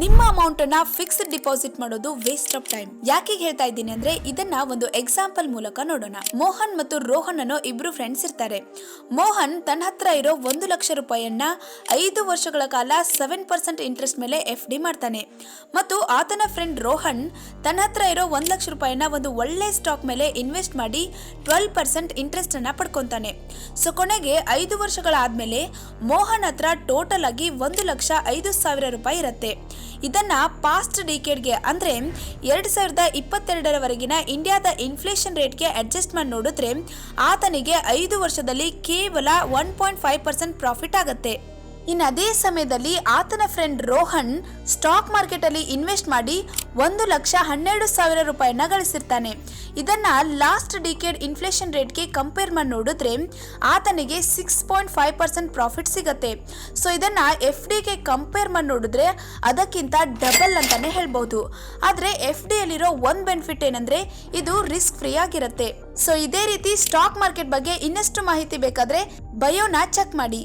ನಿಮ್ಮ ಅಮೌಂಟ್ ಅನ್ನ fixed deposit ಮಾಡೋದು ವೇಸ್ಟ್ ಆಫ್ ಟೈಮ್ ಯಾಕೆ ಹೇಳ್ತಾ ಇದ್ದೀನಿ ಅಂದ್ರೆ ಇದನ್ನ ಒಂದು ಎಕ್ಸಾಂಪಲ್ ಮೂಲಕ ನೋಡೋಣ. ಮೋಹನ್ ಮತ್ತು ರೋಹನ್ ಅನ್ನೋ ಇಬ್ರು ಫ್ರೆಂಡ್ಸ್ ಇರ್ತಾರೆ. ಮೋಹನ್ ತನ್ನ ಹತ್ರ ಇರೋ ಒಂದು ಲಕ್ಷ ರೂಪಾಯಿಯನ್ನ ಐದು ವರ್ಷಗಳ ಕಾಲ ಸೆವೆನ್ ಪರ್ಸೆಂಟ್ ಇಂಟ್ರೆಸ್ಟ್ ಮೇಲೆ ಎಫ್ ಡಿ ಮಾಡ್ತಾನೆ. ಮತ್ತು ಆತನ ಫ್ರೆಂಡ್ ರೋಹನ್ ತನ್ನ ಹತ್ರ ಇರೋ ಒಂದು ಲಕ್ಷ ರೂಪಾಯಿಯನ್ನ ಒಂದು ಒಳ್ಳೆ ಸ್ಟಾಕ್ ಮೇಲೆ ಇನ್ವೆಸ್ಟ್ ಮಾಡಿ ಟ್ವೆಲ್ ಪರ್ಸೆಂಟ್ ಇಂಟ್ರೆಸ್ಟ್ ಅನ್ನ ಪಡ್ಕೊತಾನೆ. ಸೊ ಕೊನೆಗೆ ಐದು ವರ್ಷಗಳಾದ್ಮೇಲೆ ಮೋಹನ್ ಹತ್ರ ಟೋಟಲ್ ಆಗಿ ಒಂದು ಲಕ್ಷ ಐದು ಸಾವಿರ ರೂಪಾಯಿ ಇರುತ್ತೆ. ಇದನ್ನ ಪಾಸ್ಟ್ ಡಿಕೇಡ್ಗೆ ಅಂದರೆ ಎರಡು ಸಾವಿರದ ಇಪ್ಪತ್ತೆರಡರವರೆಗಿನ ಇಂಡಿಯಾದ ಇನ್ಫ್ಲೇಷನ್ ರೇಟ್ಗೆ ಅಡ್ಜಸ್ಟ್ ಮಾಡಿ ನೋಡಿದ್ರೆ ಆತನಿಗೆ ಐದು ವರ್ಷದಲ್ಲಿ ಕೇವಲ one point five percent profit ಆಗುತ್ತೆ. ಇನ್ನು ಅದೇ ಸಮಯದಲ್ಲಿ ಆತನ ಫ್ರೆಂಡ್ ರೋಹನ್ ಸ್ಟಾಕ್ ಮಾರ್ಕೆಟಲ್ಲಿ ಇನ್ವೆಸ್ಟ್ ಮಾಡಿ ಒಂದು ಲಕ್ಷ ಹನ್ನೆರಡು ಸಾವಿರ ರೂಪಾಯಿನ ಗಳಿಸಿರ್ತಾನೆ. ಇದನ್ನ ಲಾಸ್ಟ್ ಡಿಕೇಡ್ ಇನ್ಫ್ಲೇಷನ್ ರೇಟ್ಗೆ ಕಂಪೇರ್ ಮಾಡಿ ನೋಡಿದ್ರೆ ಆತನಿಗೆ six point five percent profit ಸಿಗುತ್ತೆ. ಸೊ ಇದನ್ನ ಎಫ್ ಡಿಗೆ ಕಂಪೇರ್ ಮಾಡಿ ನೋಡಿದ್ರೆ ಅದಕ್ಕಿಂತ ಡಬಲ್ ಅಂತಾನೆ ಹೇಳ್ಬೋದು ಆದ್ರೆ ಎಫ್ ಡಿಯಲ್ಲಿರೋ ಒಂದ್ ಬೆನಿಫಿಟ್ ಏನಂದ್ರೆ ಇದು ರಿಸ್ಕ್ ಫ್ರೀ ಆಗಿರುತ್ತೆ. ಸೊ ಇದೇ ರೀತಿ ಸ್ಟಾಕ್ ಮಾರ್ಕೆಟ್ ಬಗ್ಗೆ ಇನ್ನಷ್ಟು ಮಾಹಿತಿ ಬೇಕಾದ್ರೆ ಬಯೋನ ಚೆಕ್ ಮಾಡಿ.